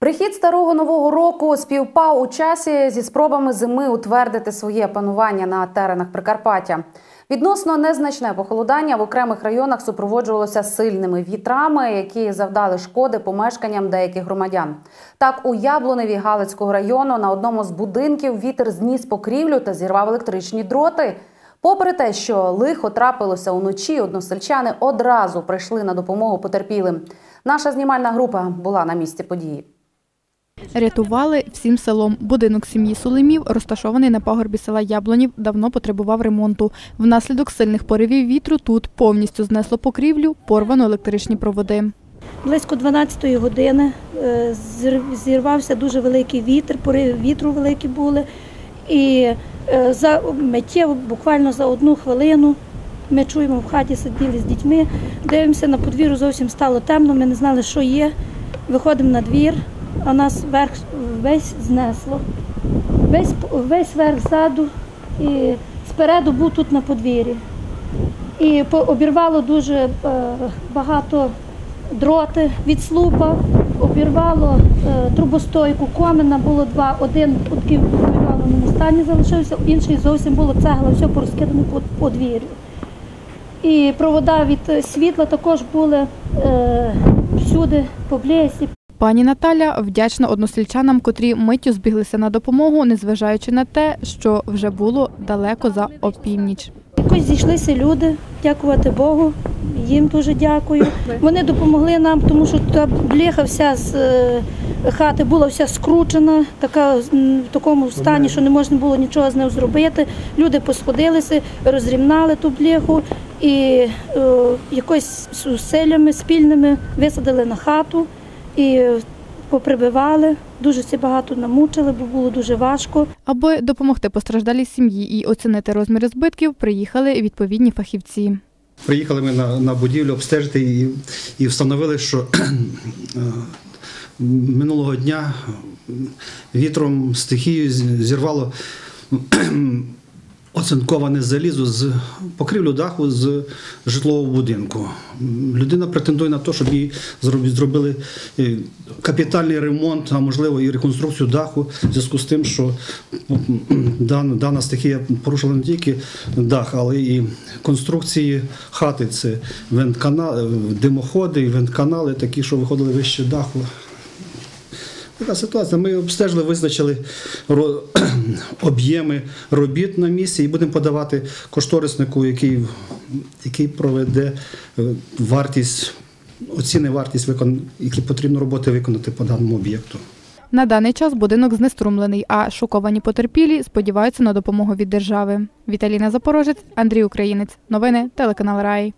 Прихід старого нового року співпав у часі зі спробами зими утвердити своє панування на теренах Прикарпаття. Відносно незначне похолодання в окремих районах супроводжувалося сильними вітрами, які завдали шкоди помешканням деяких громадян. Так, у Яблуневі Галицького району на одному з будинків вітер зніс покрівлю та зірвав електричні дроти. Попри те, що лихо трапилося уночі, односельчани одразу прийшли на допомогу потерпілим. Наша знімальна група була на місці події. Рятували всім селом. Будинок сім'ї Сулимів, розташований на пагорбі села Яблонів, давно потребував ремонту. Внаслідок сильних поривів вітру тут повністю знесло покрівлю, порвано електричні проводи. Близько 12-ї години е, зірвався дуже великий вітер, пориви вітру великі були. І е, за миттєво, буквально за одну хвилину, ми чуємо в хаті сиділи з дітьми, дивимося на подвір'ю, зовсім стало темно, ми не знали, що є. Виходимо на двір, а нас верх весь знесло. Весь, весь верх ззаду і спереду був тут на подвір'ї. І обірвало дуже е, багато дроти від слупа, обірвало е, трубостойку, комина було два, один у такій обірваному стані залишився, інший зовсім було цегла, все порозкидано по подвір'ю. І провода від е, світла також були е, всюди поблизі, Пані Наталя вдячна односельчанам, котрі миттю збіглися на допомогу, незважаючи на те, що вже було далеко за опівніч. Якось зійшлися люди, дякувати Богу. Їм дуже дякую. Вони допомогли нам, тому що та бляха вся з е, хати була вся скручена, така в такому стані, що не можна було нічого з нею зробити. Люди посходилися, розрівнали ту бляху і е, якось зусиллями спільними висадили на хату і поприбивали. Дуже всі багато намучили, бо було дуже важко. Аби допомогти постраждалій сім'ї і оцінити розміри збитків, приїхали відповідні фахівці. Приїхали ми на, на будівлю обстежити і, і встановили, що е, минулого дня вітром стихією зірвало оцинковане залізо з покрівлю даху з житлового будинку. Людина претендує на те, щоб їй зробили е, капітальний ремонт, а можливо і реконструкцію даху в зв'язку з тим, що дана, стихія порушила не тільки дах, але і конструкції хати. Це вентканали, димоходи, вентканали, такі, що виходили вище даху. Така ситуація. Ми обстежили, визначили об'єми робіт на місці і будемо подавати кошториснику, який, який проведе е, вартість, оціни вартість, викон... які потрібно роботи виконати по даному об'єкту. На даний час будинок знеструмлений, а шоковані потерпілі сподіваються на допомогу від держави. Віталіна Запорожець, Андрій Українець. Новини телеканал Раї.